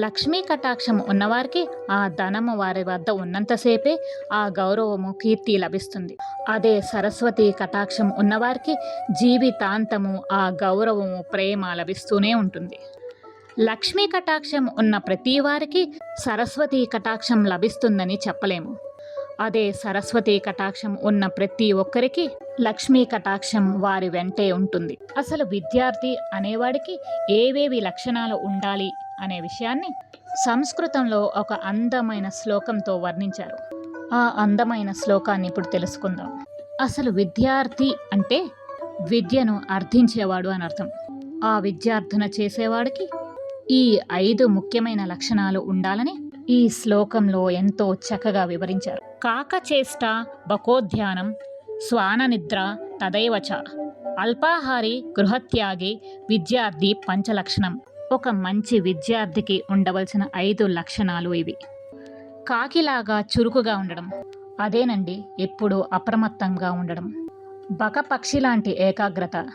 లక్ష్మీ కటాక్షం ఉన్నవారికి ఆ ధనము వారి వద్ద ఉన్నంతసేపే ఆ గౌరవము కీర్తి లభిస్తుంది. అదే సరస్వతి కటాక్షం ఉన్నవారికి జీవితాంతము ఆ గౌరవము ప్రేమ లభిస్తూనే ఉంటుంది. లక్ష్మీ కటాక్షం ఉన్న ప్రతి వారికి సరస్వతి కటాక్షం లభిస్తుందని చెప్పలేము. అదే సరస్వతి కటాక్షం ఉన్న ప్రతి ఒక్కరికి లక్ష్మీ కటాక్షం వారి వెంటే ఉంటుంది. అసలు విద్యార్థి అనేవాడికి ఏవేవి లక్షణాలు ఉండాలి అనే విషయాన్ని సంస్కృతంలో ఒక అందమైన శ్లోకంతో వర్ణించారు. ఆ అందమైన శ్లోకాన్ని ఇప్పుడు తెలుసుకుందాం. అసలు విద్యార్థి అంటే విద్యను అర్థించేవాడు అని అర్థం. ఆ విద్యార్థన చేసేవాడికి ఈ ఐదు ముఖ్యమైన లక్షణాలు ఉండాలని ఈ శ్లోకంలో ఎంతో చక్కగా వివరించారు. కాకచేష్ట బకోధ్యానం శ్వాననిద్ర తదైవచ. అల్పాహారి గృహత్యాగి విద్యార్థి పంచలక్షణం. ఒక మంచి విద్యార్థికి ఉండవలసిన ఐదు లక్షణాలు ఇవి. కాకిలాగా చురుకుగా ఉండడం. అదేనండి ఎప్పుడూ అప్రమత్తంగా ఉండడం. బకపక్షి లాంటి ఏకాగ్రత.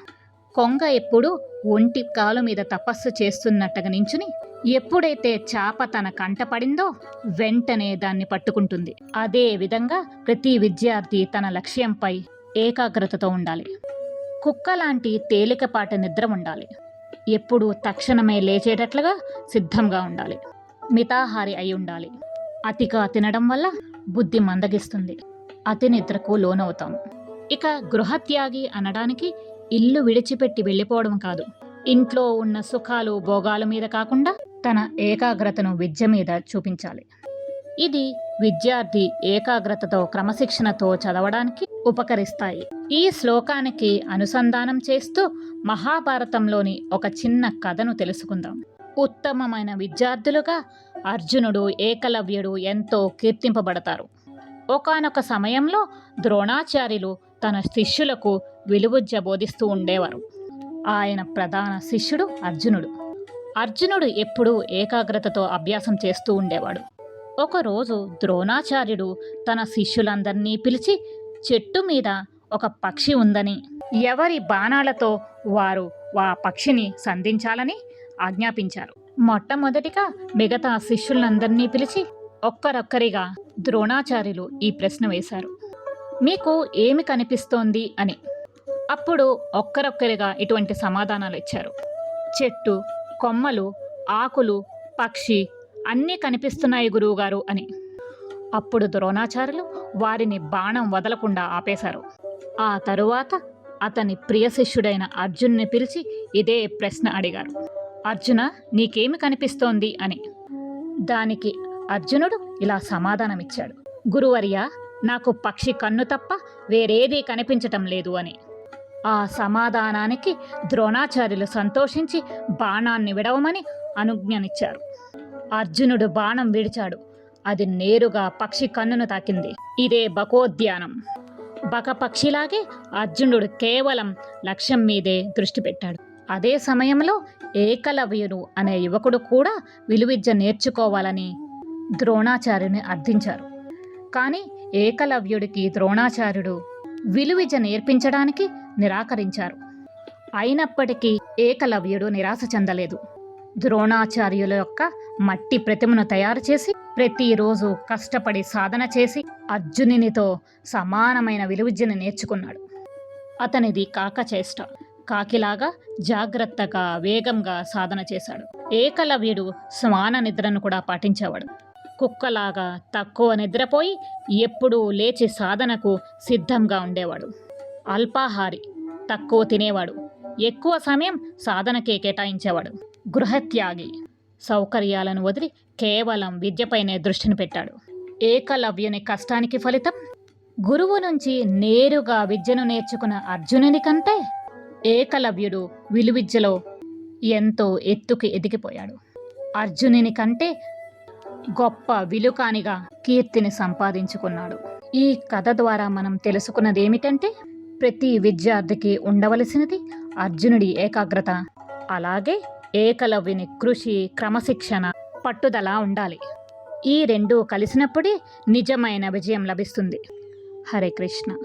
కొంగ ఎప్పుడు ఒంటి కాలు మీద తపస్సు చేస్తున్నట్టుగా నించుని ఎప్పుడైతే చాప తన కంట పడిందో వెంటనే దాన్ని పట్టుకుంటుంది. అదే విధంగా ప్రతి విద్యార్థి తన లక్ష్యంపై ఏకాగ్రతతో ఉండాలి. కుక్క లాంటి తేలికపాటి నిద్ర ఉండాలి. ఎప్పుడు తక్షణమే లేచేటట్లుగా సిద్ధంగా ఉండాలి. మితాహారి అయి ఉండాలి. అతిగా తినడం వల్ల బుద్ధి మందగిస్తుంది. అతి నిద్రకు లోనవుతాం ఇక గృహత్యాగి అనడానికి ఇల్లు విడిచిపెట్టి వెళ్ళిపోవడం కాదు. ఇంట్లో ఉన్న సుఖాలు భోగాల మీద కాకుండా తన ఏకాగ్రతను విద్య మీద చూపించాలి. ఇది విద్యార్థి ఏకాగ్రతతో క్రమశిక్షణతో చదవడానికి ఉపకరిస్తాయి. ఈ శ్లోకానికి అనుసంధానం చేస్తూ మహాభారతంలోని ఒక చిన్న కథను తెలుసుకుందాం. ఉత్తమమైన విద్యార్థులుగా అర్జునుడు ఏకలవ్యుడు ఎంతో కీర్తింపబడతారు. ఒకానొక సమయంలో ద్రోణాచార్యులు తన శిష్యులకు విలువుజ్జ బోధిస్తూ ఉండేవారు. ఆయన ప్రధాన శిష్యుడు అర్జునుడు. అర్జునుడు ఎప్పుడూ ఏకాగ్రతతో అభ్యాసం చేస్తూ ఉండేవాడు. ఒకరోజు ద్రోణాచార్యుడు తన శిష్యులందరినీ పిలిచి చెట్టు మీద ఒక పక్షి ఉందని ఎవరి బాణాలతో వారు ఆ పక్షిని సంధించాలని? ఆజ్ఞాపించారు. మొట్టమొదటిగా మిగతా శిష్యులందరినీ పిలిచి ఒక్కరొక్కరిగా ద్రోణాచార్యులు ఈ ప్రశ్న వేశారు. మీకు ఏమి కనిపిస్తోంది అని. అప్పుడు ఒక్కరొక్కరిగా ఇటువంటి సమాధానాలు ఇచ్చారు. చెట్టు కొమ్మలు ఆకులు పక్షి అన్నీ కనిపిస్తున్నాయి గురువుగారు అని. అప్పుడు ద్రోణాచార్యులు వారిని బాణం వదలకుండా ఆపేశారు. ఆ తరువాత అతని ప్రియ శిష్యుడైన అర్జున్ని పిలిచి ఇదే ప్రశ్న అడిగారు. అర్జున నీకేమి కనిపిస్తోంది అని. దానికి అర్జునుడు ఇలా సమాధానమిచ్చాడు. గురువర్య నాకు పక్షి కన్ను తప్ప వేరేదీ కనిపించటం లేదు అని. ఆ సమాధానానికి ద్రోణాచార్యులు సంతోషించి బాణాన్ని విడవమని అనుజ్ఞనిచ్చారు. అర్జునుడు బాణం విడిచాడు. అది నేరుగా పక్షి కన్నును తాకింది. ఇదే బకోద్యానం బక పక్షిలాగే అర్జునుడు కేవలం లక్ష్యం మీదే దృష్టి పెట్టాడు. అదే సమయంలో ఏకలవ్యుడు అనే యువకుడు కూడా విలువిద్య నేర్చుకోవాలని ద్రోణాచార్యుని అర్థించారు. కానీ ఏకలవ్యుడికి ద్రోణాచార్యుడు విలువిజ నేర్పించడానికి నిరాకరించారు. అయినప్పటికీ ఏకలవ్యుడు నిరాశ చెందలేదు. ద్రోణాచార్యుల యొక్క మట్టి ప్రతిమను తయారు చేసి ప్రతిరోజు కష్టపడి సాధన చేసి అర్జునినితో సమానమైన విలువిద్యను నేర్చుకున్నాడు. అతనిది కాకచేష్ట కాకిలాగా జాగ్రత్తగా వేగంగా సాధన చేశాడు. ఏకలవ్యుడు స్వాన నిద్రను కూడా పాటించేవాడు. కుక్కలాగా తక్కువ నిద్రపోయి ఎప్పుడూ లేచి సాధనకు సిద్ధంగా ఉండేవాడు. అల్పాహారి తక్కువ తినేవాడు. ఎక్కువ సమయం సాధనకే కేటాయించేవాడు. గృహత్యాగి సౌకర్యాలను వదిలి కేవలం విద్యపైనే దృష్టిని పెట్టాడు. ఏకలవ్యుని కష్టానికి ఫలితం? గురువు నుంచి నేరుగా విద్యను నేర్చుకున్న అర్జునుని కంటే ఏకలవ్యుడు విలువిద్యలో ఎంతో ఎత్తుకి ఎదిగిపోయాడు. అర్జునుని కంటే గొప్ప విలుకానిగా కీర్తిని సంపాదించుకున్నాడు. ఈ కథ ద్వారా మనం తెలుసుకున్నది ఏమిటంటే ప్రతి విద్యార్థికి ఉండవలసినది అర్జునుడి ఏకాగ్రత అలాగే ఏకలవ్యుని కృషి క్రమశిక్షణ పట్టుదల ఉండాలి. ఈ రెండు కలిసినప్పుడే నిజమైన విజయం లభిస్తుంది. హరే కృష్ణ.